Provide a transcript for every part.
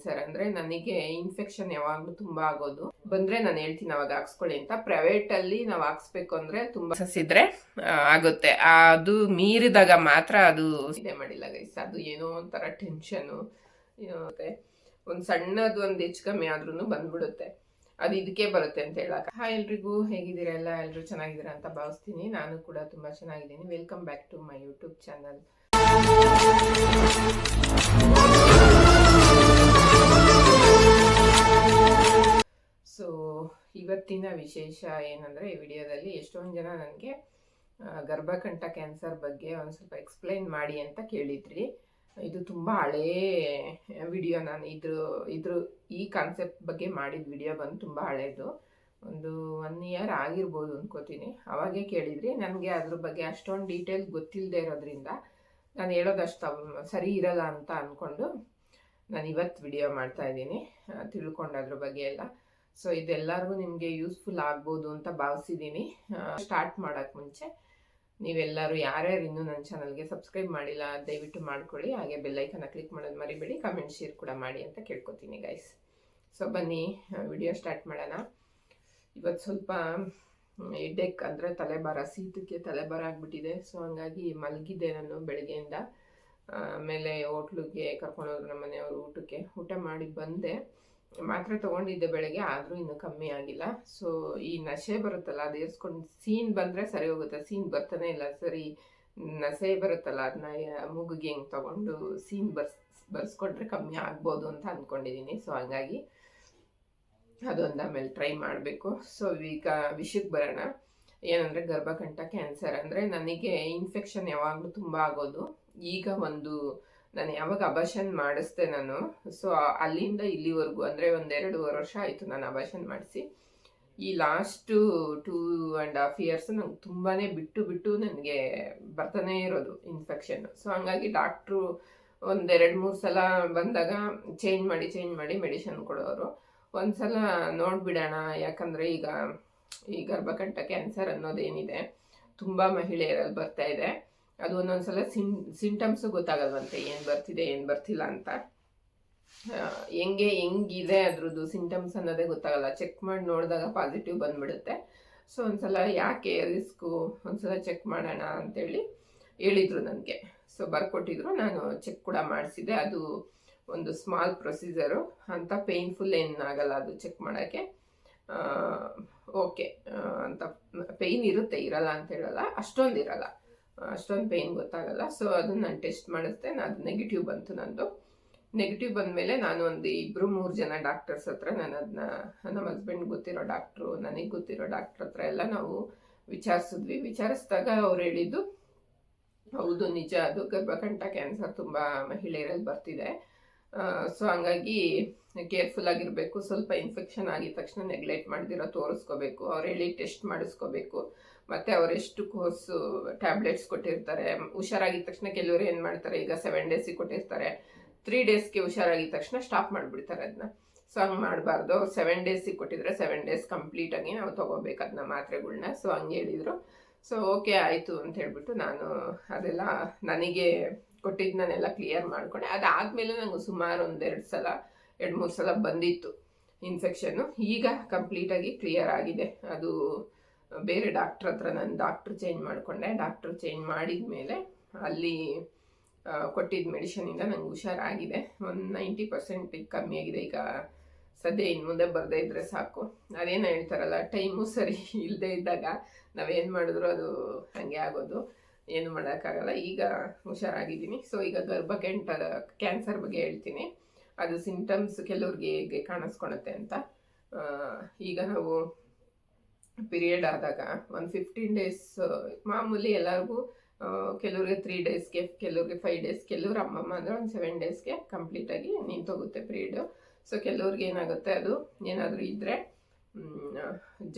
Cancer ಅಂದ್ರೆ ನನಗೆ infection ಯಾವಾಗ್ಲೂ ತುಂಬಾ ಆಗೋದು. ಬಂದ್ರೆ ನಾನು ಹೇಳ್ತೀನಿ ಅವಾಗ ಹಾಕ್ಸ್ಕೊಳ್ಳಿ ಅಂತ. ಪ್ರೈವೇಟ್ ಅಲ್ಲಿ ನಾವು ಹಾಕ್ಸ್ಬೇಕು ಅಂದ್ರೆ ತುಂಬಾ ಸಸಿದ್ರೆ ಆಗುತ್ತೆ. ಅದು ಮೀರಿದಾಗ ಮಾತ್ರ ಅದು ಇದೆ ಮಾಡಿಲ್ಲ ಗೈಸ್ ಅದು ಏನೋ ಒಂಥರ ಟೆನ್ಷನ್ ಒಂದು ಸಣ್ಣದು ಒಂದ್ ಹೆಚ್ಚು ಕಮ್ಮಿ ಆದ್ರೂ ಬಂದ್ಬಿಡುತ್ತೆ. ಅದು ಇದಕ್ಕೆ ಬರುತ್ತೆ ಅಂತ ಹೇಳಕ್. ಹಾಯ್ ಎಲ್ರಿಗೂ, ಹೇಗಿದ್ದೀರಾ ಎಲ್ಲ? ಎಲ್ಲರೂ ಚೆನ್ನಾಗಿದ್ದೀರಾ ಅಂತ ಭಾವಿಸ್ತೀನಿ. ನಾನು ಕೂಡ ತುಂಬಾ ಚೆನ್ನಾಗಿದ್ದೀನಿ. Welcome back to my YouTube channel ಇವತ್ತಿನ ವಿಶೇಷ ಏನಂದರೆ ಈ ವಿಡಿಯೋದಲ್ಲಿ ಎಷ್ಟೊಂದು ಜನ ನನಗೆ ಗರ್ಭಕಂಠ ಕ್ಯಾನ್ಸರ್ ಬಗ್ಗೆ ಒಂದು ಸ್ವಲ್ಪ ಎಕ್ಸ್ಪ್ಲೈನ್ ಮಾಡಿ ಅಂತ ಕೇಳಿದ್ರಿ. ಇದು ತುಂಬ ಹಳೇ ವಿಡಿಯೋ ನಾನು ಇದ್ರ ಇದ್ರ ಈ ಕಾನ್ಸೆಪ್ಟ್ ಬಗ್ಗೆ ಮಾಡಿದ ವಿಡಿಯೋ ಬಂದು ತುಂಬ ಹಳೇದು. ಒಂದು ಒನ್ ಇಯರ್ ಆಗಿರ್ಬೋದು ಅಂದ್ಕೋತೀನಿ ಅವಾಗೇ ಕೇಳಿದ್ರಿ. ನನಗೆ ಅದ್ರ ಬಗ್ಗೆ ಅಷ್ಟೊಂದು ಡೀಟೇಲ್ಸ್ ಗೊತ್ತಿಲ್ಲದೆ ಇರೋದ್ರಿಂದ ನಾನು ಹೇಳೋದಷ್ಟು ಸರಿ ಇರಲ್ಲ ಅಂತ ಅಂದ್ಕೊಂಡು ನಾನು ಇವತ್ತು ವಿಡಿಯೋ ಮಾಡ್ತಾ ಇದ್ದೀನಿ. ತಿಳ್ಕೊಂಡು ಅದ್ರ ಬಗ್ಗೆ ಎಲ್ಲ. ಸೊ ಇದೆಲ್ಲರಿಗೂ ನಿಮಗೆ ಯೂಸ್ಫುಲ್ ಆಗ್ಬೋದು ಅಂತ ಭಾವಿಸಿದ್ದೀನಿ ಸ್ಟಾರ್ಟ್ ಮಾಡೋಕ್ಕೆ ಮುಂಚೆ ನೀವೆಲ್ಲರೂ ಯಾರ್ಯಾರು ಇನ್ನೂ ನನ್ನ ಚಾನಲ್ಗೆ ಸಬ್ಸ್ಕ್ರೈಬ್ ಮಾಡಿಲ್ಲ, ದಯವಿಟ್ಟು ಮಾಡ್ಕೊಳ್ಳಿ. ಹಾಗೆ ಬೆಲ್ಲೈಕನ್ನ ಕ್ಲಿಕ್ ಮಾಡೋದು ಮರಿಬೇಡಿ. ಕಮೆಂಟ್ ಶೇರ್ ಕೂಡ ಮಾಡಿ ಅಂತ ಕೇಳ್ಕೊತೀನಿ ಗೈಸ್ ಸೊ ಬನ್ನಿ ವಿಡಿಯೋ ಸ್ಟಾರ್ಟ್ ಮಾಡೋಣ. ಇವತ್ತು ಸ್ವಲ್ಪ ಎಡ್ಡೆಕ್ ಅಂದರೆ ತಲೆಬಾರ ಸೀತಕ್ಕೆ ತಲೆಬಾರ ಆಗಿಬಿಟ್ಟಿದೆ. ಸೊ ಹಂಗಾಗಿ ಮಲಗಿದ್ದೆ ನಾನು ಬೆಳಗ್ಗೆಯಿಂದ. ಆಮೇಲೆ ಹೋಟ್ಲಿಗೆ ಕರ್ಕೊಂಡೋದ್ರು ನಮ್ಮ ಮನೆಯವರು ಊಟಕ್ಕೆ. ಊಟ ಮಾಡಿ ಬಂದೆ. ಮಾತ್ರೆ ತೊಗೊಂಡಿದ್ದೆ ಬೆಳಗ್ಗೆ, ಆದರೂ ಇನ್ನೂ ಕಮ್ಮಿ ಆಗಿಲ್ಲ. ಸೊ ಈ ನಶೆ ಬರುತ್ತಲ್ಲ, ಅದು ಏರ್ಸ್ಕೊಂಡು, ಸೀನ್ ಬಂದರೆ ಸರಿ ಹೋಗುತ್ತೆ. ಸೀನ್ ಬರ್ತಾನೆ ಇಲ್ಲ, ಸರಿ ನಸೆ ಬರುತ್ತಲ್ಲ ಅದನ್ನ ಮೂಗಿಗೆ ಹೆಂಗೆ ತೊಗೊಂಡು ಸೀನ್ ಬರ್ಸ್, ಬರ್ಸ್ಕೊಂಡ್ರೆ ಕಮ್ಮಿ ಆಗ್ಬೋದು ಅಂತ ಅಂದ್ಕೊಂಡಿದ್ದೀನಿ ಸೊ ಹಂಗಾಗಿ ಅದೊಂದು ಆಮೇಲೆ ಟ್ರೈ ಮಾಡಬೇಕು. ಸೊ ಈಗ ವಿಷಯಕ್ಕೆ ಬರೋಣ. ಏನಂದರೆ, ಗರ್ಭಕಂಠ ಕ್ಯಾನ್ಸರ್. ಅಂದರೆ, ನನಗೆ ಇನ್ಫೆಕ್ಷನ್ ಯಾವಾಗಲೂ ತುಂಬ ಆಗೋದು. ಈಗ ಒಂದು ನಾನು ಯಾವಾಗ ಅಭಾಷನ್ ಮಾಡಿಸ್ದೆ ನಾನು. ಸೊ ಅಲ್ಲಿಂದ ಇಲ್ಲಿವರೆಗೂ, ಅಂದರೆ ಒಂದೆರಡುವರೆ ವರ್ಷ ಆಯಿತು ನಾನು ಅಭಾಷನ್ ಮಾಡಿಸಿ. ಈ last two and half years ನಂಗೆ ತುಂಬಾ ಬಿಟ್ಟು ಬಿಟ್ಟು ನನಗೆ ಬರ್ತಾನೆ ಇರೋದು ಇನ್ಫೆಕ್ಷನ್. ಸೊ ಹಂಗಾಗಿ ಡಾಕ್ಟ್ರು ಒಂದೆರಡು ಮೂರು ಸಲ ಬಂದಾಗ ಚೇಂಜ್ ಮಾಡಿ ಚೇಂಜ್ ಮಾಡಿ ಮೆಡಿಷನ್ ಕೊಡೋರು. ಒಂದ್ಸಲ ನೋಡಿಬಿಡೋಣ, ಯಾಕಂದರೆ ಈಗ ಈ ಗರ್ಭಕಂಠ ಕ್ಯಾನ್ಸರ್ ಅನ್ನೋದೇನಿದೆ, ತುಂಬ ಮಹಿಳೆಯರಲ್ಲಿ ಬರ್ತಾ ಇದೆ. ಅದು ಒಂದೊಂದ್ಸಲ ಸಿನ್ ಸಿಂಟಮ್ಸು ಗೊತ್ತಾಗಲ್ವಂತೆ, ಏನು ಬರ್ತಿದೆ, ಏನು ಬರ್ತಿಲ್ಲ ಅಂತ. ಹೆಂಗೆ, ಹೆಂಗಿದೆ ಅದ್ರದ್ದು ಸಿಂಟಮ್ಸ್ ಅನ್ನೋದೇ ಗೊತ್ತಾಗಲ್ಲ. ಚೆಕ್ ಮಾಡಿ, ನೋಡಿದಾಗ ಪಾಸಿಟಿವ್ ಬಂದ್ಬಿಡುತ್ತೆ. ಸೊ ಒಂದ್ಸಲ ಯಾಕೆ ರಿಸ್ಕು ಒಂದ್ಸಲ ಚೆಕ್ ಮಾಡೋಣ ಅಂತೇಳಿ ಹೇಳಿದರು ನನಗೆ. ಸೊ ಬರ್ಕೊಟ್ಟಿದ್ರು. ನಾನು ಚೆಕ್ ಕೂಡ ಮಾಡಿಸಿದೆ. ಅದು ಒಂದು ಸ್ಮಾಲ್ ಪ್ರೊಸೀಜರು ಅಂತ ಪೇಯ್ನ್ಫುಲ್ ಏನಾಗಲ್ಲ ಅದು ಚೆಕ್ ಮಾಡೋಕ್ಕೆ. ಓಕೆ ಅಂತ ಪೇಯ್ನ್ ಇರುತ್ತೆ, ಇರಲ್ಲ ಅಂತ ಹೇಳಲ್ಲ. ಅಷ್ಟೊಂದು ಇರಲ್ಲ. ಅಷ್ಟೊಂದು ಪೇಯ್ನ್ ಗೊತ್ತಾಗಲ್ಲ. ಸೊ ಅದನ್ನು ನಾನು ಟೆಸ್ಟ್ ಮಾಡಿಸ್ದೆ ಅದು ನೆಗೆಟಿವ್ ಬಂತು ನಂದು. ನೆಗೆಟಿವ್ ಬಂದಮೇಲೆ ನಾನು ಒಂದು ಇಬ್ಬರು ಮೂರು ಜನ ಡಾಕ್ಟರ್ಸ್ ಹತ್ರ ನಾನು ಅದನ್ನ ನಮ್ಮ ಹಸ್ಬೆಂಡ್ ಗೊತ್ತಿರೋ ಡಾಕ್ಟ್ರು ನನಗೆ ಗೊತ್ತಿರೋ ಡಾಕ್ಟ್ರ್ ಹತ್ರ ಎಲ್ಲ ನಾವು ವಿಚಾರಿಸಿದ್ವಿ. ವಿಚಾರಿಸಿದಾಗ ಅವ್ರು ಹೇಳಿದ್ದು, ಹೌದು, ನಿಜ. ಅದು ಗರ್ಭಕಂಠ ಕ್ಯಾನ್ಸರ್ ತುಂಬ ಮಹಿಳೆಯರಲ್ಲಿ ಬರ್ತಿದೆ. ಸೊ ಹಂಗಾಗಿ ಕೇರ್ಫುಲ್ ಆಗಿರಬೇಕು. ಸ್ವಲ್ಪ ಇನ್ಫೆಕ್ಷನ್ ಆಗಿದ ತಕ್ಷಣ ನೆಗ್ಲೆಕ್ಟ್ ಮಾಡಿದಿರೋ, ತೋರಿಸ್ಕೋಬೇಕು. ಅವ್ರು ಹೇಳಿ ಟೆಸ್ಟ್ ಮಾಡಿಸ್ಕೋಬೇಕು. ಮತ್ತು ಅವರೆಷ್ಟು ಕೋರ್ಸು ಟ್ಯಾಬ್ಲೆಟ್ಸ್ ಕೊಟ್ಟಿರ್ತಾರೆ. ಹುಷಾರಾಗಿದ ತಕ್ಷಣ ಕೆಲವರು ಏನು ಮಾಡ್ತಾರೆ, ಈಗ ಸೆವೆನ್ ಡೇಸಿಗೆ ಕೊಟ್ಟಿರ್ತಾರೆ. ತ್ರೀ ಡೇಸ್ಗೆ ಹುಷಾರಾಗಿದ ತಕ್ಷಣ ಸ್ಟಾಪ್ ಮಾಡಿಬಿಡ್ತಾರೆ ಅದನ್ನ ಸೊ ಹಂಗೆ ಮಾಡಬಾರ್ದು. ಸೆವೆನ್ ಡೇಸಿಗೆ ಕೊಟ್ಟಿದ್ರೆ ಸೆವೆನ್ ಡೇಸ್ ಕಂಪ್ಲೀಟಾಗಿ ನಾವು ತೊಗೋಬೇಕು ಅದನ್ನ ಮಾತ್ರೆಗಳನ್ನ ಸೊ ಹಂಗೆ ಹೇಳಿದರು. ಸೊ ಓಕೆ ಆಯಿತು ಅಂತ ಹೇಳ್ಬಿಟ್ಟು ನಾನು ಅದೆಲ್ಲ ನನಗೆ ಕೊಟ್ಟಿದ್ದನ್ನೆಲ್ಲ ಕ್ಲಿಯರ್ ಮಾಡ್ಕೊಂಡೆ. ಅದಾದಮೇಲೆ ನಂಗೆ ಸುಮಾರು ಒಂದೆರಡು ಸಲ, ಎರಡು ಮೂರು ಸಲ ಬಂದಿತ್ತು ಇನ್ಫೆಕ್ಷನ್ನು ಈಗ ಕಂಪ್ಲೀಟಾಗಿ ಕ್ಲಿಯರ್ ಆಗಿದೆ. ಅದು ಬೇರೆ ಡಾಕ್ಟ್ರ್ ಹತ್ರ ನಾನು ಡಾಕ್ಟ್ರ್ ಚೇಂಜ್ ಮಾಡಿಕೊಂಡೆ. ಡಾಕ್ಟ್ರ್ ಚೇಂಜ್ ಮಾಡಿದ ಮೇಲೆ ಅಲ್ಲಿ ಕೊಟ್ಟಿದ್ದ ಮೆಡಿಷನಿಂದ ನಂಗೆ ಹುಷಾರಾಗಿದೆ. ಒಂದು ನೈಂಟಿ ಪರ್ಸೆಂಟ್ ಕಮ್ಮಿ ಆಗಿದೆ. ಈಗ ಸದ್ಯ ಇನ್ನು ಮುಂದೆ ಬರದೇ ಇದ್ದರೆ ಸಾಕು. ಅದೇನು ಹೇಳ್ತಾರಲ್ಲ ಟೈಮು ಸರಿ ಇಲ್ಲದೆ ಇದ್ದಾಗ ನಾವೇನು ಮಾಡಿದ್ರು ಅದು ಹಾಗೆ ಆಗೋದು. ಏನು ಮಾಡೋಕ್ಕಾಗಲ್ಲ. ಈಗ ಹುಷಾರಾಗಿದ್ದೀನಿ. ಸೊ ಈಗ ಗರ್ಭಕಂಠ ಕ್ಯಾನ್ಸರ್ ಬಗ್ಗೆ ಹೇಳ್ತೀನಿ. ಅದು ಸಿಂಟಮ್ಸ್ ಕೆಲವ್ರಿಗೆ ಹೇಗೆ ಕಾಣಿಸ್ಕೊಳತ್ತೆ ಅಂತ. ಈಗ ನಾವು ಪೀರಿಯಡ್ ಆದಾಗ ಒಂದು ಫಿಫ್ಟೀನ್ ಡೇಸ್ ಮಾಮೂಲಿ ಎಲ್ಲರಿಗೂ ಕೆಲವ್ರಿಗೆ ತ್ರೀ ಡೇಸ್ಗೆ ಕೆಲವ್ರಿಗೆ ಫೈವ್ ಡೇಸ್ ಕೆಲವ್ರು ಅಮ್ಮಮ್ಮ ಅಂದರೆ ಒಂದು ಸೆವೆನ್ ಡೇಸ್ಗೆ ಕಂಪ್ಲೀಟಾಗಿ ನಿಂತೋಗುತ್ತೆ ಪೀರಿಯಡು ಸೊ ಕೆಲವ್ರಿಗೆ ಏನಾಗುತ್ತೆ ಅದು? ಏನಾದರೂ ಇದ್ದರೆ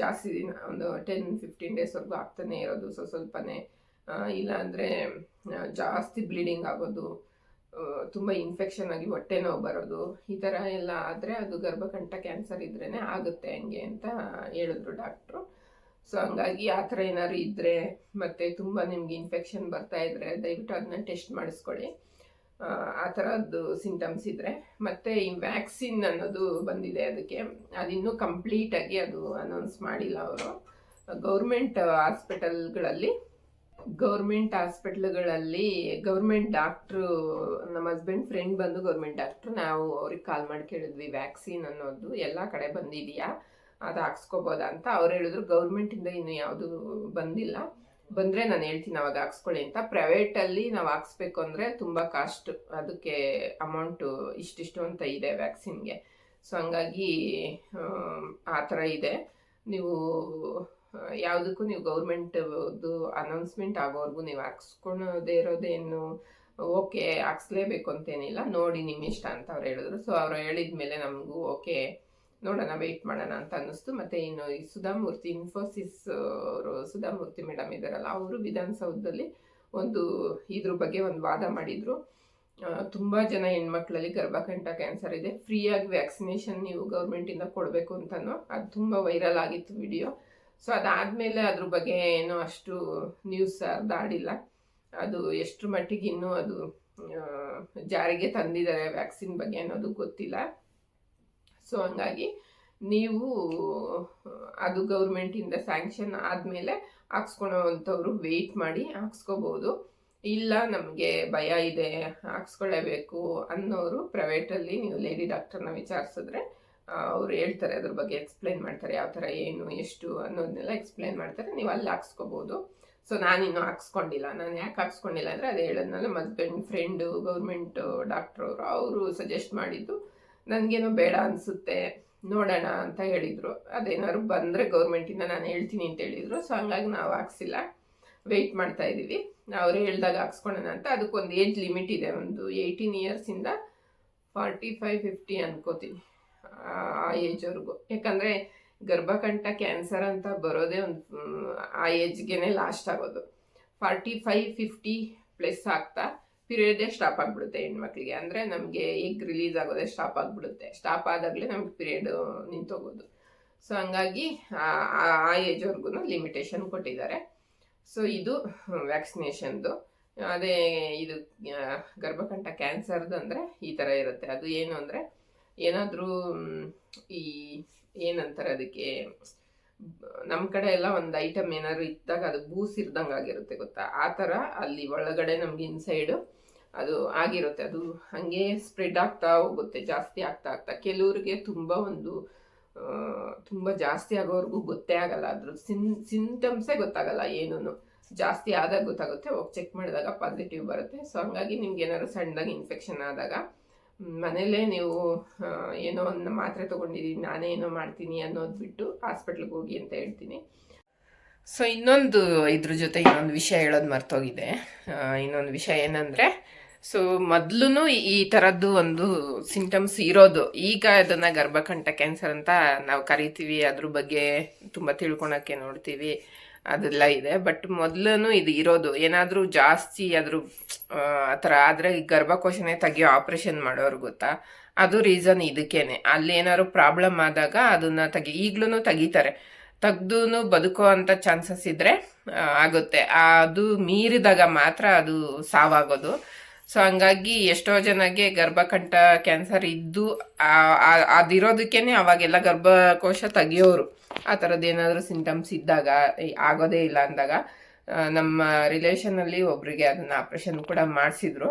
ಜಾಸ್ತಿ ದಿನ, ಒಂದು ಟೆನ್ ಫಿಫ್ಟೀನ್ ಡೇಸ್ವರೆಗೂ ಆಗ್ತಾನೆ ಇರೋದು. ಸೊ ಸ್ವಲ್ಪನೇ ಇಲ್ಲ ಅಂದರೆ ಜಾಸ್ತಿ ಬ್ಲೀಡಿಂಗ್ ಆಗೋದು. ತುಂಬ ಇನ್ಫೆಕ್ಷನ್ ಆಗಿ ಹೊಟ್ಟೆ ನೋವು ಬರೋದು, ಈ ಥರ ಎಲ್ಲ ಆದರೆ ಅದು ಗರ್ಭಕಂಠ ಕ್ಯಾನ್ಸರ್ ಇದ್ರೇ ಆಗುತ್ತೆ ಹಂಗೆ ಅಂತ ಹೇಳಿದ್ರು ಡಾಕ್ಟ್ರು ಸೊ ಹಂಗಾಗಿ ಆ ಥರ ಏನಾದ್ರು ಇದ್ದರೆ ಮತ್ತು ತುಂಬ ನಿಮ್ಗೆ ಇನ್ಫೆಕ್ಷನ್ ಬರ್ತಾ ಇದ್ದರೆ ದಯವಿಟ್ಟು ಅದನ್ನ ಟೆಸ್ಟ್ ಮಾಡಿಸ್ಕೊಳ್ಳಿ. ಆ ಥರದ್ದು ಸಿಂಟಮ್ಸ್ ಇದ್ದರೆ ಮತ್ತು ಈ ವ್ಯಾಕ್ಸಿನ್ ಅನ್ನೋದು ಬಂದಿದೆ ಅದಕ್ಕೆ. ಅದಿನ್ನೂ ಕಂಪ್ಲೀಟಾಗಿ ಅದು ಅನೌನ್ಸ್ ಮಾಡಿಲ್ಲ ಅವರು. ಗೌರ್ಮೆಂಟ್ ಹಾಸ್ಪಿಟಲ್ಗಳಲ್ಲಿ ಗೌರ್ಮೆಂಟ್ ಹಾಸ್ಪಿಟ್ಲ್ಗಳಲ್ಲಿ ಗೌರ್ಮೆಂಟ್ ಡಾಕ್ಟ್ರು, ನಮ್ಮ ಹಸ್ಬೆಂಡ್ ಫ್ರೆಂಡ್ ಬಂದು ಗೌರ್ಮೆಂಟ್ ಡಾಕ್ಟ್ರು, ನಾವು ಅವ್ರಿಗೆ ಕಾಲ್ ಮಾಡಿ ಕೇಳಿದ್ವಿ, ವ್ಯಾಕ್ಸಿನ್ ಅನ್ನೋದು ಎಲ್ಲ ಕಡೆ ಬಂದಿದೆಯಾ? ಅದು ಹಾಕ್ಸ್ಕೋಬೋದಾ ಅಂತ ಅವ್ರು ಹೇಳಿದ್ರು, ಗೌರ್ಮೆಂಟಿಂದ ಇನ್ನು ಯಾವುದು ಬಂದಿಲ್ಲ. ಬಂದರೆ ನಾನು ಹೇಳ್ತೀನಿ, ಅವಾಗ ಹಾಕ್ಸ್ಕೊಳ್ಳಿ ಅಂತ. ಪ್ರೈವೇಟಲ್ಲಿ ನಾವು ಹಾಕ್ಸ್ಬೇಕು ಅಂದರೆ ತುಂಬ ಕಾಸ್ಟ್, ಅದಕ್ಕೆ ಅಮೌಂಟು ಇಷ್ಟಿಷ್ಟು ಅಂತ ಇದೆ ವ್ಯಾಕ್ಸಿನ್ಗೆ. ಸೊ ಹಂಗಾಗಿ, ಆ ಥರ ಇದೆ. ನೀವು ಯಾವುದಕ್ಕೂ ನೀವು ಗೌರ್ಮೆಂಟ್ ಅನೌನ್ಸ್ಮೆಂಟ್ ಆಗೋವರೆಗೂ ನೀವು ಹಾಕ್ಸ್ಕೊಳೋದೇ ಇರೋದೇನು ಓಕೆ ಹಾಕ್ಸ್ಲೇಬೇಕು ಅಂತೇನಿಲ್ಲ. ನೋಡಿ ನಿಮ್ಮ ಇಷ್ಟ ಅಂತ ಅವ್ರು ಹೇಳಿದ್ರು. ಸೊ ಅವ್ರು ಹೇಳಿದ ಮೇಲೆ ನಮಗೂ ಓಕೆ ನೋಡೋಣ ವೆಯ್ಟ್ ಮಾಡೋಣ ಅಂತ ಅನ್ನಿಸ್ತು. ಮತ್ತು ಇನ್ನು ಈ ಸುಧಾಮೂರ್ತಿ ಇನ್ಫೋಸಿಸ್ ಅವರು, ಸುಧಾಮೂರ್ತಿ ಮೇಡಮ್ ಇದ್ದಾರಲ್ಲ ಅವರು ವಿಧಾನಸೌಧದಲ್ಲಿ ಒಂದು ಇದ್ರ ಬಗ್ಗೆ ಒಂದು ವಾದ ಮಾಡಿದರು. ತುಂಬ ಜನ ಹೆಣ್ಮಕ್ಳಲ್ಲಿ ಗರ್ಭಕಂಠ ಕ್ಯಾನ್ಸರ್ ಇದೆ. ಫ್ರೀಯಾಗಿ ವ್ಯಾಕ್ಸಿನೇಷನ್ ನೀವು ಗೌರ್ಮೆಂಟಿಂದ ಕೊಡಬೇಕು ಅಂತನೋ, ಅದು ತುಂಬ ವೈರಲ್ ಆಗಿತ್ತು ವಿಡಿಯೋ ಸೊ ಅದಾದಮೇಲೆ ಅದ್ರ ಬಗ್ಗೆ ಏನೋ ಅಷ್ಟು ನ್ಯೂಸ್ ಅರ್ದಾಡಿಲ್ಲ ಅದು ಎಷ್ಟು ಮಟ್ಟಿಗೆ ಇನ್ನೂ ಅದು ಜಾರಿಗೆ ತಂದಿದ್ದಾರೆ ವ್ಯಾಕ್ಸಿನ್ ಬಗ್ಗೆ ಅನ್ನೋದು ಗೊತ್ತಿಲ್ಲ. ಸೊ ಹಂಗಾಗಿ ನೀವು, ಅದು ಗೌರ್ಮೆಂಟಿಂದ ಸ್ಯಾಂಕ್ಷನ್ ಆದಮೇಲೆ ಹಾಕ್ಸ್ಕೊಳೋವಂಥವ್ರು ವೆಯ್ಟ್ ಮಾಡಿ ಹಾಕ್ಸ್ಕೋಬೋದು. ಇಲ್ಲ, ನಮಗೆ ಭಯ ಇದೆ ಹಾಕ್ಸ್ಕೊಳ್ಳೇಬೇಕು ಅನ್ನೋರು ಪ್ರೈವೇಟಲ್ಲಿ ನೀವು ಲೇಡಿ ಡಾಕ್ಟರ್ನ ವಿಚಾರಿಸಿದ್ರೆ ಅವ್ರು ಹೇಳ್ತಾರೆ, ಅದ್ರ ಬಗ್ಗೆ ಎಕ್ಸ್ಪ್ಲೈನ್ ಮಾಡ್ತಾರೆ, ಯಾವ ಥರ, ಏನು, ಎಷ್ಟು ಅನ್ನೋದನ್ನೆಲ್ಲ ಎಕ್ಸ್ಪ್ಲೈನ್ ಮಾಡ್ತಾರೆ. ನೀವು ಅಲ್ಲಿ ಹಾಕ್ಸ್ಕೋಬೋದು. ಸೊ ನಾನಿನ್ನೂ ಹಾಕ್ಸ್ಕೊಂಡಿಲ್ಲ. ನಾನು ಯಾಕೆ ಹಾಕ್ಸ್ಕೊಂಡಿಲ್ಲ ಅಂದರೆ ಅದೇ ಹೇಳೋದ್ನಲ್ಲ ಹಸ್ಬೆಂಡ್ ಫ್ರೆಂಡು ಗೌರ್ಮೆಂಟ್ ಡಾಕ್ಟ್ರ್ ಅವರು ಅವರು ಸಜೆಸ್ಟ್ ಮಾಡಿದ್ದು, ನನಗೇನೋ ಬೇಡ ಅನಿಸುತ್ತೆ, ನೋಡೋಣ ಅಂತ ಹೇಳಿದರು. ಅದೇನಾದ್ರು ಬಂದರೆ ಗೌರ್ಮೆಂಟಿಂದ ನಾನು ಹೇಳ್ತೀನಿ ಅಂತ ಹೇಳಿದರು. ಸೊ ಹಂಗಾಗಿ ನಾವು ಹಾಕ್ಸಿಲ್ಲ. ವೆಯ್ಟ್ ಮಾಡ್ತಾ ಇದ್ದೀವಿ ಅವ್ರು ಹೇಳ್ದಾಗ ಹಾಕ್ಸ್ಕೊಳ್ಳೋಣ ಅಂತ. ಅದಕ್ಕೊಂದು ಏಜ್ ಲಿಮಿಟ್ ಇದೆ. ಒಂದು ಏಯ್ಟೀನ್ ಇಯರ್ಸಿಂದ ಫಾರ್ಟಿ ಫೈವ್ ಫಿಫ್ಟಿ ಅನ್ಕೋತೀನಿ. ಆ ಏಜ್ವರೆಗೂ ಯಾಕಂದರೆ ಗರ್ಭಕಂಠ ಕ್ಯಾನ್ಸರ್ ಅಂತ ಬರೋದೇ ಒಂದು ಆ ಏಜ್ಗೆ ಲಾಸ್ಟ್ ಆಗೋದು. ಫಾರ್ಟಿ ಫೈವ್ ಫಿಫ್ಟಿ ಪ್ಲಸ್ ಆಗ್ತಾ ಪೀರಿಯಡೇ ಸ್ಟಾಪ್ ಆಗಿಬಿಡುತ್ತೆ ಹೆಣ್ಮಕ್ಳಿಗೆ. ಅಂದರೆ ನಮಗೆ ಎಗ್ ರಿಲೀಸ್ ಆಗೋದೇ ಸ್ಟಾಪ್ ಆಗಿಬಿಡುತ್ತೆ. ಸ್ಟಾಪ್ ಆದಾಗಲೇ ನಮ್ಗೆ ಪಿರಿಯಡು ನಿಂತೋಗೋದು. ಸೊ ಹಂಗಾಗಿ, ಆ- ಏಜ್ವರೆಗೂ ಲಿಮಿಟೇಷನ್ ಕೊಟ್ಟಿದ್ದಾರೆ. ಸೊ ಇದು ವ್ಯಾಕ್ಸಿನೇಷನ್ದು ಅದೇ, ಇದು ಗರ್ಭಕಂಠ ಕ್ಯಾನ್ಸರ್ದು ಅಂದರೆ ಈ ಥರ ಇರುತ್ತೆ. ಅದು ಏನು ಅಂದರೆ ಏನಾದರೂ ಈ ಏನಂತಾರೆ ಅದಕ್ಕೆ ನಮ್ಮ ಕಡೆ ಎಲ್ಲ ಒಂದು ಐಟಮ್ ಏನಾದ್ರು ಇದ್ದಾಗ ಅದು ಬೂಸ್ ಇರ್ದಂಗೆ ಆಗಿರುತ್ತೆ ಗೊತ್ತಾ? ಆ ಥರ ಅಲ್ಲಿ ಒಳಗಡೆ ನಮ್ಗೆ ಇನ್ಸೈಡು ಅದು ಆಗಿರುತ್ತೆ. ಅದು ಹಾಗೆ ಸ್ಪ್ರೆಡ್ ಆಗ್ತಾ ಹೋಗುತ್ತೆ, ಜಾಸ್ತಿ ಆಗ್ತಾ ಆಗ್ತಾ. ಕೆಲವ್ರಿಗೆ ತುಂಬ ಒಂದು ತುಂಬ ಜಾಸ್ತಿ ಆಗೋವರೆಗೂ ಗೊತ್ತೇ ಆಗಲ್ಲ. ಅದ್ರ ಸಿನ್ ಸಿಂಟಮ್ಸೇ ಗೊತ್ತಾಗಲ್ಲ ಏನೂ ಜಾಸ್ತಿ ಆದಾಗ ಗೊತ್ತಾಗುತ್ತೆ, ಹೋಗಿ ಚೆಕ್ ಮಾಡಿದಾಗ ಪಾಸಿಟಿವ್ ಬರುತ್ತೆ. ಸೊ ಹಂಗಾಗಿ ನಿಮ್ಗೆ ಏನಾದ್ರು ಸಣ್ಣದಾಗಿ ಇನ್ಫೆಕ್ಷನ್ ಆದಾಗ ಮನೇಲೇ ನೀವು ಏನೋ ಒಂದು ಮಾತ್ರೆ ತೊಗೊಂಡಿದ್ದೀನಿ ನಾನೇ ಏನೋ ಮಾಡ್ತೀನಿ ಅನ್ನೋದು ಬಿಟ್ಟು ಹಾಸ್ಪಿಟ್ಲಿಗೆ ಹೋಗಿ ಅಂತ ಹೇಳ್ತೀನಿ. ಸೊ ಇನ್ನೊಂದು, ಇದ್ರ ಜೊತೆ ಇನ್ನೊಂದು ವಿಷಯ ಹೇಳೋದು ಮರ್ತೋಗಿದೆ. ಇನ್ನೊಂದು ವಿಷಯ ಏನಂದರೆ ಸೊ ಮೊದಲು ಈ ಥರದ್ದು ಒಂದು ಸಿಂಟಮ್ಸ್ ಇರೋದು. ಈಗ ಅದನ್ನು ಗರ್ಭಕಂಠ ಕ್ಯಾನ್ಸರ್ ಅಂತ ನಾವು ಕರಿತೀವಿ, ಅದ್ರ ಬಗ್ಗೆ ತುಂಬ ತಿಳ್ಕೊಳಕ್ಕೆ ನೋಡ್ತೀವಿ. ಅದೆಲ್ಲ ಇದೆ. ಬಟ್ ಮೊದಲು ಇದು ಇರೋದು. ಏನಾದರೂ ಜಾಸ್ತಿ ಅದ್ರ ಆ ಥರ ಆದರೆ ಗರ್ಭಕೋಶನೇ ತೆಗಿಯೋ ಆಪ್ರೇಷನ್ ಮಾಡೋರು ಗೊತ್ತಾ? ಅದು ರೀಸನ್ ಇದಕ್ಕೇನೆ. ಅಲ್ಲಿ ಏನಾದ್ರು ಪ್ರಾಬ್ಲಮ್ ಆದಾಗ ಅದನ್ನ ತೆಗಿ ಈಗ್ಲೂ ತೆಗಿತಾರೆ. ತೆಗ್ದು ಬದುಕೋ ಅಂಥ ಚಾನ್ಸಸ್ ಇದ್ರೆ ಆಗುತ್ತೆ. ಅದು ಮೀರಿದಾಗ ಮಾತ್ರ ಅದು ಸಾವಾಗೋದು. ಸೊ ಹಂಗಾಗಿ ಎಷ್ಟೋ ಜನಕ್ಕೆ ಗರ್ಭಕಂಠ ಕ್ಯಾನ್ಸರ್ ಇದ್ದು ಅದಿರೋದಕ್ಕೇನೆ ಅವಾಗೆಲ್ಲ ಗರ್ಭಕೋಶ ತೆಗಿಯೋರು. ಆ ಥರದ್ದು ಏನಾದರೂ ಸಿಂಟಮ್ಸ್ ಇದ್ದಾಗ ಆಗೋದೇ ಇಲ್ಲ ಅಂದಾಗ ನಮ್ಮ ರಿಲೇಷನಲ್ಲಿ ಒಬ್ಬರಿಗೆ ಅದನ್ನು ಆಪ್ರೇಷನ್ ಕೂಡ ಮಾಡಿಸಿದ್ರು.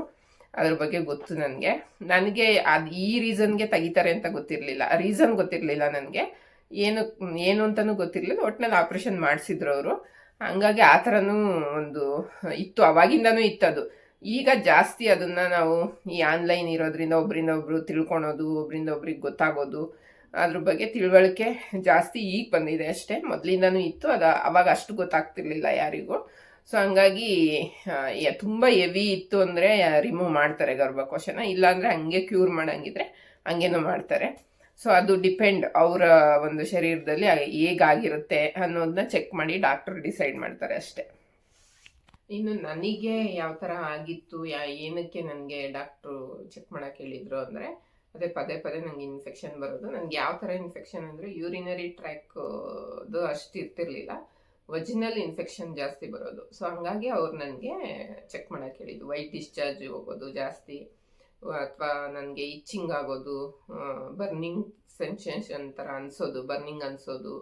ಅದ್ರ ಬಗ್ಗೆ ಗೊತ್ತು ನನಗೆ. ನನಗೆ ಅದು ಈ ರೀಸನ್ಗೆ ತೆಗಿತಾರೆ ಅಂತ ಗೊತ್ತಿರಲಿಲ್ಲ. ರೀಸನ್ ಗೊತ್ತಿರಲಿಲ್ಲ ನನಗೆ. ಏನು ಏನು ಅಂತಲೂ ಗೊತ್ತಿರಲಿಲ್ಲ. ಒಟ್ಟಿನಲ್ಲಿ ಆಪ್ರೇಷನ್ ಮಾಡಿಸಿದ್ರು ಅವರು. ಹಂಗಾಗಿ ಆ ಥರನೂ ಒಂದು, ಇತ್ತು. ಅವಾಗಿಂದನೂ ಇತ್ತದು ಈಗ ಜಾಸ್ತಿ ಅದನ್ನು ನಾವು ಈ ಆನ್ಲೈನ್ ಇರೋದ್ರಿಂದ ಒಬ್ರಿಂದ ಒಬ್ರು ತಿಳ್ಕೊಳೋದು, ಒಬ್ರಿಂದ ಒಬ್ರಿಗೆ ಗೊತ್ತಾಗೋದು ಅದ್ರ ಬಗ್ಗೆ ತಿಳುವಳಿಕೆ ಜಾಸ್ತಿ ಈಗ ಬಂದಿದೆ ಅಷ್ಟೇ. ಮೊದಲಿಂದನೂ ಇತ್ತು, ಅದು ಅವಾಗ ಅಷ್ಟು ಗೊತ್ತಾಗ್ತಿರ್ಲಿಲ್ಲ ಯಾರಿಗೂ. ಸೊ ಹಂಗಾಗಿ ತುಂಬ ಹೆವಿ ಇತ್ತು ಅಂದರೆ ರಿಮೂವ್ ಮಾಡ್ತಾರೆ ಗರ್ಭಕೋಶನ. ಇಲ್ಲಾಂದರೆ ಹಂಗೆ ಕ್ಯೂರ್ ಮಾಡಂಗಿದ್ರೆ ಹಂಗೇನೂ ಮಾಡ್ತಾರೆ. ಸೊ ಅದು ಡಿಪೆಂಡ್ ಅವರ ಒಂದು ಶರೀರದಲ್ಲಿ ಹೇಗಾಗಿರುತ್ತೆ ಅನ್ನೋದನ್ನ ಚೆಕ್ ಮಾಡಿ ಡಾಕ್ಟರ್ ಡಿಸೈಡ್ ಮಾಡ್ತಾರೆ ಅಷ್ಟೇ. ಇನ್ನು ನನಗೆ ಯಾವ ಥರ ಆಗಿತ್ತು, ಯಾ, ಏನಕ್ಕೆ ನನಗೆ ಡಾಕ್ಟ್ರು ಚೆಕ್ ಮಾಡೋಕ್ಕೆ ಹೇಳಿದ್ರು ಅಂದರೆ ಅದೇ ಪದೇ ಪದೇ ನನಗೆ ಇನ್ಫೆಕ್ಷನ್ ಬರೋದು. ನನಗೆ ಯಾವ ಥರ ಇನ್ಫೆಕ್ಷನ್ ಅಂದರೆ ಯೂರಿನರಿ ಟ್ರ್ಯಾಕ್ದು ಅಷ್ಟು ಇರ್ತಿರ್ಲಿಲ್ಲ. ವಜಿನಲ್ ಇನ್ಫೆಕ್ಷನ್ ಜಾಸ್ತಿ ಬರೋದು. ಸೊ ಹಂಗಾಗಿ ಅವ್ರು ನನಗೆ ಚೆಕ್ ಮಾಡೋಕ್ಕೆ ಹೇಳಿದ್ದು ವೈಟ್ ಡಿಸ್ಚಾರ್ಜ್ ಹೋಗೋದು ಜಾಸ್ತಿ. ಅಥವಾ ನನಗೆ ಇಚ್ಚಿಂಗ್ ಆಗೋದು ಬರ್ನಿಂಗ್ ಸೆನ್ಸೇಷನ್ ಥರ ಅನಿಸೋದು ಬರ್ನಿಂಗ್ ಅನಿಸೋದು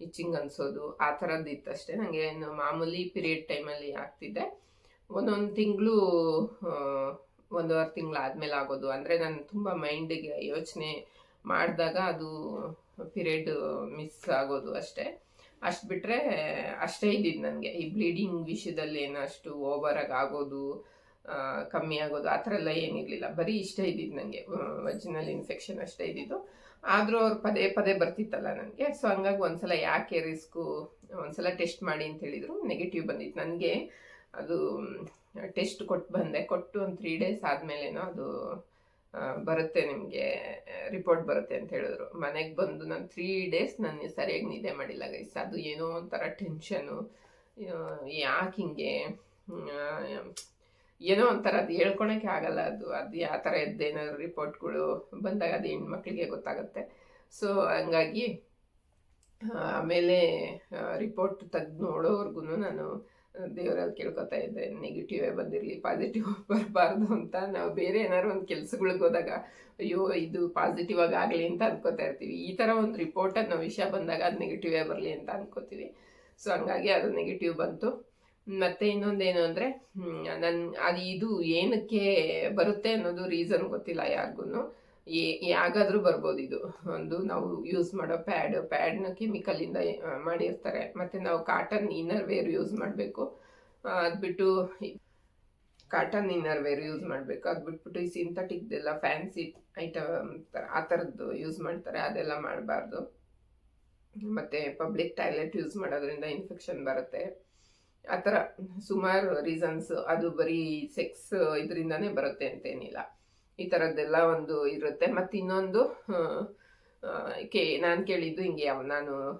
ಇಚ್ಚಿಂಗ್ ಅನಿಸೋದು, ಆ ಥರದ್ದು ಇತ್ತಷ್ಟೇ. ನನಗೆ ಮಾಮೂಲಿ ಪಿರಿಯಡ್ ಟೈಮಲ್ಲಿ ಆಗ್ತಿದ್ದೆ ಒಂದೊಂದು ತಿಂಗಳು ಒಂದೂವರೆ ತಿಂಗಳು ಆದಮೇಲೆ ಆಗೋದು. ಅಂದರೆ ನಾನು ತುಂಬ ಮೈಂಡಿಗೆ ಯೋಚನೆ ಮಾಡಿದಾಗ ಅದು ಪಿರಿಯಡ್ ಮಿಸ್ ಆಗೋದು ಅಷ್ಟೇ. ಅಷ್ಟು ಬಿಟ್ಟರೆ ಅಷ್ಟೇ ಇದ್ದಿದ್ದು ನನಗೆ. ಈ ಬ್ಲೀಡಿಂಗ್ ವಿಷಯದಲ್ಲಿ ಏನು ಅಷ್ಟು ಓವರಾಗಿ ಆಗೋದು ಕಮ್ಮಿ ಆಗೋದು, ಆ ಥರ ಎಲ್ಲ ಏನಿರಲಿಲ್ಲ. ಬರೀ ಇಷ್ಟೇ ಇದ್ದಿದ್ದು ನನಗೆ ವಜಿನಲ್ ಇನ್ಫೆಕ್ಷನ್ ಅಷ್ಟೇ ಇದ್ದಿದ್ದು. ಆದರೂ ಅವ್ರು ಪದೇ ಪದೇ ಬರ್ತಿತ್ತಲ್ಲ ನನಗೆ. ಸೊ ಹಂಗಾಗಿ ಒಂದ್ಸಲ ಯಾಕೆ ರಿಸ್ಕು ಒಂದ್ಸಲ ಟೆಸ್ಟ್ ಮಾಡಿ ಅಂತ ಹೇಳಿದರು. ನೆಗೆಟಿವ್ ಬಂದಿತ್ತು. ನನಗೆ ಅದು ಟೆಸ್ಟ್ ಕೊಟ್ಟು ಬಂದೆ. ಕೊಟ್ಟು ಒಂದು ತ್ರೀ ಡೇಸ್ ಆದಮೇಲೇನೋ ಅದು ಬರುತ್ತೆ ನಿಮಗೆ ರಿಪೋರ್ಟ್ ಬರುತ್ತೆ ಅಂತ ಹೇಳಿದ್ರು. ಮನೆಗೆ ಬಂದು ನಾನು ತ್ರೀ ಡೇಸ್ ನಾನು ಸರಿಯಾಗಿ ನಿದ್ದೆ ಮಾಡಿಲ್ಲ ಗೈಸ್ ಅದು ಏನೋ ಒಂಥರ ಟೆನ್ಷನು ಯಾಕೆ ಹಿಂಗೆ? ಏನೋ ಒಂಥರ ಅದು ಹೇಳ್ಕೊಳಕ್ಕೆ ಆಗಲ್ಲ ಅದು. ಅದು ಯಾವ ಥರ ಇದ್ದೇನಾದ್ರು ರಿಪೋರ್ಟ್ಗಳು ಬಂದಾಗ ಅದು ಹೆಣ್ಮಕ್ಳಿಗೆ ಗೊತ್ತಾಗುತ್ತೆ. ಸೊ ಹಂಗಾಗಿ ಆಮೇಲೆ ರಿಪೋರ್ಟ್ ತೆಗ್ದು ನೋಡೋವರೆಗೂ ನಾನು ದೇವರಲ್ಲಿ ಕೇಳ್ಕೊತಾ ಇದ್ದೆ ನೆಗೆಟಿವೇ ಬಂದಿರಲಿ ಪಾಸಿಟಿವ್ ಬರಬಾರ್ದು ಅಂತ ನಾವು ಬೇರೆ ಏನಾದ್ರು ಒಂದು ಕೆಲ್ಸಗಳಿಗೆ ಹೋದಾಗ, ಅಯ್ಯೋ, ಇದು ಪಾಸಿಟಿವ್ ಆಗಿ ಆಗಲಿ ಅಂತ ಅನ್ಕೋತಾ ಇರ್ತೀವಿ. ಈ ಥರ ಒಂದು ರಿಪೋರ್ಟ್ ನಾವು ವಿಷಯ ಬಂದಾಗ ಅದು ನೆಗೆಟಿವೇ ಬರಲಿ ಅಂತ ಅನ್ಕೋತೀವಿ. ಸೊ ಹಂಗಾಗಿ ಅದು ನೆಗೆಟಿವ್ ಬಂತು. ಮತ್ತೆ ಇನ್ನೊಂದೇನು ಅಂದರೆ ನನ್ನ ಅದು ಇದು ಏನಕ್ಕೆ ಬರುತ್ತೆ ಅನ್ನೋದು ರೀಸನ್ ಗೊತ್ತಿಲ್ಲ ಯಾರಿಗೂ ಯಾಗಾದರೂ ಬರ್ಬೋದು ಇದು. ಒಂದು ನಾವು ಯೂಸ್ ಮಾಡೋ ಪ್ಯಾಡ್ ಪ್ಯಾಡ್ನ ಕೆಮಿಕಲಿಂದ ಮಾಡಿರ್ತಾರೆ. ಮತ್ತು ನಾವು ಕಾಟನ್ ಇನ್ನರ್ ವೇರ್ ಯೂಸ್ ಮಾಡಬೇಕು. ಅದು ಬಿಟ್ಟು ಕಾಟನ್ ಇನ್ನರ್ ವೇರ್ ಯೂಸ್ ಮಾಡಬೇಕು. ಅದು ಬಿಟ್ಬಿಟ್ಟು ಈ ಸಿಂಥಟಿಕ್ದೆಲ್ಲ ಫ್ಯಾನ್ಸಿ ಐಟಮ್ ಆ ಥರದ್ದು ಯೂಸ್ ಮಾಡ್ತಾರೆ. ಅದೆಲ್ಲ ಮಾಡಬಾರ್ದು. ಮತ್ತು ಪಬ್ಲಿಕ್ ಟಾಯ್ಲೆಟ್ ಯೂಸ್ ಮಾಡೋದ್ರಿಂದ ಇನ್ಫೆಕ್ಷನ್ ಬರುತ್ತೆ. ಆ ಥರ ಸುಮಾರು ರೀಸನ್ಸ್ ಅದು ಬರೀ ಸೆಕ್ಸ್ ಇದರಿಂದನೇ ಬರುತ್ತೆ ಅಂತೇನಿಲ್ಲ. ಈ ಥರದ್ದೆಲ್ಲ ಒಂದು ಇರುತ್ತೆ. ಮತ್ತು ಇನ್ನೊಂದು ಕೇ, ನಾನು ಕೇಳಿದ್ದು ಹಿಂಗೆ ಯಾವ- ನಾನು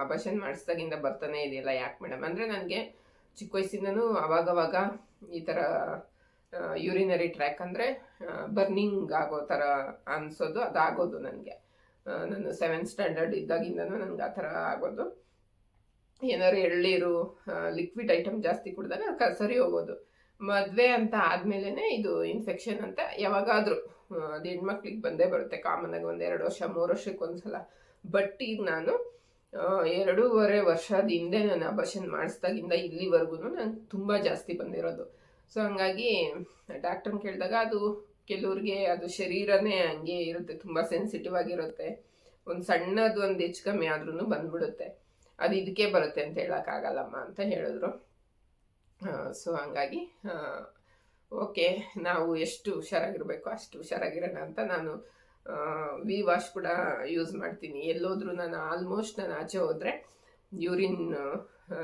ಅಬಾಷನ್ ಮಾಡಿಸ್ದಾಗಿಂದ ಬರ್ತಾನೆ ಇದೆಯಲ್ಲ ಯಾಕೆ ಮೇಡಮ್ ಅಂದರೆ ನನಗೆ ಚಿಕ್ಕ ವಯಸ್ಸಿಂದನೂ ಅವಾಗವಾಗ ಈ ಥರ ಯೂರಿನರಿ ಟ್ರ್ಯಾಕ್ ಅಂದರೆ ಬರ್ನಿಂಗ್ ಆಗೋ ಥರ ಅನಿಸೋದು, ಅದಾಗೋದು ನನಗೆ. ನಾನು ಸೆವೆಂತ್ ಸ್ಟ್ಯಾಂಡರ್ಡ್ ಇದ್ದಾಗಿಂದನೂ ನನಗೆ ಆ ಥರ ಆಗೋದು. ಏನಾದ್ರು ಎಳ್ಳೀರು ಲಿಕ್ವಿಡ್ ಐಟಮ್ ಜಾಸ್ತಿ ಕುಡಿದಾಗ ಸರಿ ಹೋಗೋದು. ಮದುವೆ ಅಂತ ಆದಮೇಲೆ ಇದು ಇನ್ಫೆಕ್ಷನ್ ಅಂತ ಯಾವಾಗಾದರೂ ಅದು ಹೆಣ್ಮಕ್ಳಿಗೆ ಬಂದೇ ಬರುತ್ತೆ ಕಾಮನ್ ಆಗಿ ಒಂದು ಎರಡು ವರ್ಷ, ಮೂರು ವರ್ಷಕ್ಕೆ ಒಂದ್ಸಲ. ಬಟ್ ಈಗ ನಾನು ಎರಡೂವರೆ ವರ್ಷದ ಹಿಂದೆ ನಾನು ಅಬಾಷನ್ ಮಾಡಿಸ್ದಾಗಿಂದ ಇಲ್ಲಿವರೆಗೂ ನಂಗೆ ತುಂಬ ಜಾಸ್ತಿ ಬಂದಿರೋದು. ಸೊ ಹಂಗಾಗಿ ಡಾಕ್ಟರ್ ಕೇಳಿದಾಗ ಅದು ಕೆಲವ್ರಿಗೆ ಅದು ಶರೀರನೇ ಹಂಗೆ ಇರುತ್ತೆ, ತುಂಬ ಸೆನ್ಸಿಟಿವ್ ಆಗಿರುತ್ತೆ. ಒಂದು ಸಣ್ಣದು ಒಂದು ಹೆಚ್ಚು ಕಮ್ಮಿ ಆದ್ರೂ ಬಂದ್ಬಿಡುತ್ತೆ. ಅದು ಇದಕ್ಕೆ ಬರುತ್ತೆ ಅಂತ ಹೇಳೋಕ್ಕಾಗಲ್ಲಮ್ಮ ಅಂತ ಹೇಳಿದ್ರು. ಸೊ ಹಂಗಾಗಿ ಓಕೆ ನಾವು ಎಷ್ಟು ಹುಷಾರಾಗಿರಬೇಕು, ಅಷ್ಟು ಹುಷಾರಾಗಿರೋಣ ಅಂತ ನಾನು ವಿ ವಾಶ್ ಕೂಡ ಯೂಸ್ ಮಾಡ್ತೀನಿ. ಎಲ್ಲೋದ್ರೂ ನಾನು ಆಲ್ಮೋಸ್ಟ್ ನಾನು ಆಚೆ ಹೋದರೆ ಯೂರಿನ್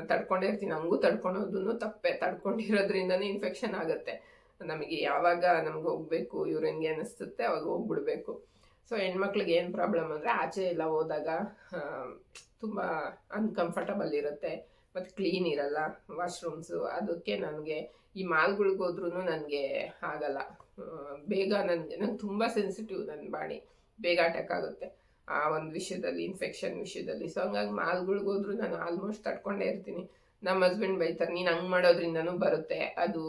ತಡ್ಕೊಂಡಿರ್ತೀನಿ ಹಂಗೂ ತಡ್ಕೊಳೋದನ್ನು ತಪ್ಪೆ. ತಡ್ಕೊಂಡಿರೋದ್ರಿಂದನೇ ಇನ್ಫೆಕ್ಷನ್ ಆಗುತ್ತೆ. ನಮಗೆ ಯಾವಾಗ ನಮ್ಗೆ ಹೋಗ್ಬೇಕು ಯೂರಿನ್ಗೆ ಅನಿಸುತ್ತೆ, ಅವಾಗ ಹೋಗ್ಬಿಡ್ಬೇಕು. ಸೊ ಹೆಣ್ಮಕ್ಳಿಗೆ ಏನು ಪ್ರಾಬ್ಲಮ್ ಅಂದರೆ ಆಚೆ ಎಲ್ಲ ಹೋದಾಗ ತುಂಬ ಅನ್ಕಂಫರ್ಟಬಲ್ ಇರುತ್ತೆ. ಮತ್ತು ಕ್ಲೀನ್ ಇರಲ್ಲ ವಾಶ್ರೂಮ್ಸು ಅದಕ್ಕೆ ನನಗೆ ಈ ಮಾಲ್ಗಳಿಗೆ ಹೋದ್ರೂ ನನಗೆ ಆಗಲ್ಲ. ಬೇಗ ನನಗೆ, ನಂಗೆ ತುಂಬ ಸೆನ್ಸಿಟಿವ್ ನನ್ನ ಬಾಡಿ ಬೇಗ ಅಟ್ಯಾಕ್ ಆಗುತ್ತೆ. ಆ ಒಂದು ವಿಷಯದಲ್ಲಿ ಇನ್ಫೆಕ್ಷನ್ ವಿಷಯದಲ್ಲಿ. ಸೊ ಹಂಗಾಗಿ ಮಾಲ್ಗಳಿಗೆ ಹೋದ್ರೂ ನಾನು ಆಲ್ಮೋಸ್ಟ್ ತಡ್ಕೊಂಡೇ ಇರ್ತೀನಿ. ನಮ್ಮ ಹಸ್ಬೆಂಡ್ ಬೈತಾರೆ, ನೀನು ಹಂಗೆ ಮಾಡೋದ್ರಿಂದನೂ ಬರುತ್ತೆ. ಅದು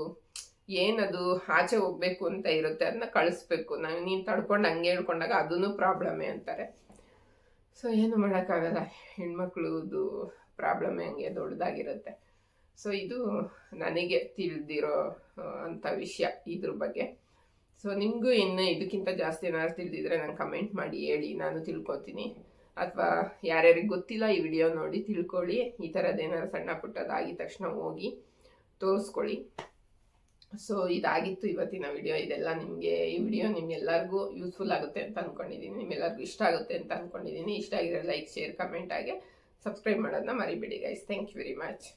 ಏನದು ಆಚೆ ಹೋಗ್ಬೇಕು ಅಂತ ಇರುತ್ತೆ ಅದನ್ನ ಕಳಿಸ್ಬೇಕು. ನಾನು ನೀನು ತಡ್ಕೊಂಡು ಹಂಗೆ ಹೇಳ್ಕೊಂಡಾಗ ಅದೂ ಪ್ರಾಬ್ಲಮ್ಮೇ ಅಂತಾರೆ. ಸೊ ಏನು ಮಾಡೋಕ್ಕಾಗಲ್ಲ. ಹೆಣ್ಮಕ್ಳದು ಪ್ರಾಬ್ಲಮ್ಮೇ ಹೆಂಗೆ ದೊಡ್ಡದಾಗಿರುತ್ತೆ. ಸೊ ಇದು ನನಗೆ ತಿಳಿದಿರೋ ಅಂಥ ವಿಷಯ ಇದ್ರ ಬಗ್ಗೆ. ಸೊ ನಿಮಗೂ ಇನ್ನು ಇದಕ್ಕಿಂತ ಜಾಸ್ತಿ ಏನಾದ್ರು ತಿಳಿದಿದ್ರೆ ನಂಗೆ ಕಮೆಂಟ್ ಮಾಡಿ ಹೇಳಿ, ನಾನು ತಿಳ್ಕೊತೀನಿ. ಅಥವಾ ಯಾರ್ಯಾರಿಗೆ ಗೊತ್ತಿಲ್ಲ ಈ ವಿಡಿಯೋ ನೋಡಿ ತಿಳ್ಕೊಳ್ಳಿ. ಈ ಥರದ್ದು ಏನಾದ್ರು ಸಣ್ಣ ಪುಟ್ಟದಾಗಿದ ತಕ್ಷಣ ಹೋಗಿ ತೋರಿಸ್ಕೊಳ್ಳಿ. ಸೊ ಇದಾಗಿತ್ತು ಇವತ್ತಿನ ವಿಡಿಯೋ. ಇದೆಲ್ಲ ನಿಮಗೆ, ಈ ವಿಡಿಯೋ ನಿಮ್ಗೆಲ್ಲರಿಗೂ ಯೂಸ್ಫುಲ್ ಆಗುತ್ತೆ ಅಂತ ಅಂದ್ಕೊಂಡಿದ್ದೀನಿ ನಿಮ್ಮೆಲ್ಲರಿಗೂ ಇಷ್ಟ ಆಗುತ್ತೆ ಅಂತ ಅಂದ್ಕೊಂಡಿದ್ದೀನಿ ಇಷ್ಟ ಆಗಿದ್ರೆ ಲೈಕ್, ಶೇರ್, ಕಮೆಂಟ್ ಆಗಿ ಸಬ್ಸ್ಕ್ರೈಬ್ ಮಾಡೋದನ್ನ ಮರಿಬೇಡಿ guys thank you very much